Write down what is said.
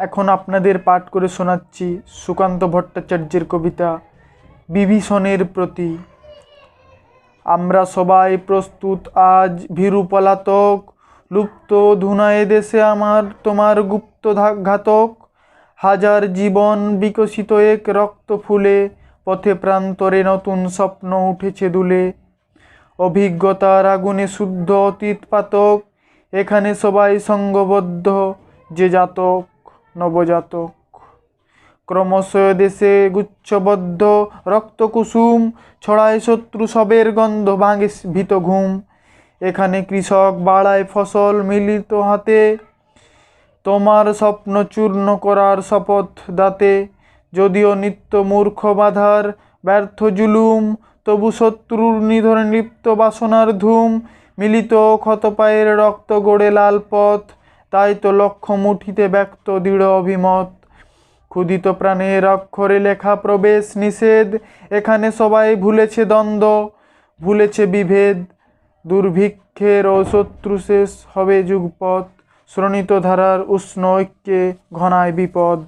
এখন আপনাদের পাঠ করে শোনাচ্ছি সুকান্ত ভট্টাচার্যের কবিতা বিভীষণের প্রতি। আমরা সবাই প্রস্তুত, আজ ভীরু পলাতক, লুপ্ত ধুনায় দেশে আমার তোমার গুপ্ত ঘাতক। হাজার জীবন বিকশিত এক রক্ত ফুলে, পথে প্রান্তরে নতুন স্বপ্ন উঠেছে দুলে। অভিজ্ঞতার আগুনে শুদ্ধ অতীত পাতক, এখানে সবাই সঙ্গবদ্ধ যে জাতক। নবজাতক। ক্রমশ দেশে গুচ্ছবদ্ধ রক্তকুসুম ছড়ায় শত্রু সবের গন্ধ ভাঙে ভীত ঘুম। এখানে কৃষক বাড়ায় ফসল মিলিত হাতে। তোমার স্বপ্ন চূর্ণ করার শপথ দাতে। যদিও নিত্য মূর্খ বাধার ব্যর্থ জুলুম, তবু শত্রুর নিধন লিপ্ত বাসনার ধুম। মিলিত ক্ষত পায়ের রক্ত গড়ে লাল পথ তাই তো লক্ষ্য মুঠিতে ব্যক্ত দৃঢ় অভিমত। ক্ষুদিত প্রাণের অক্ষরে লেখা প্রবেশ নিষেধ, এখানে সবাই ভুলেছে দ্বন্দ্ব, ভুলেছে বিভেদ। দুর্ভিক্ষের ও শত্রু শেষ হবে যুগপথ শ্রণিত ধারার উষ্ণ ঐক্যে ঘনায় বিপদ।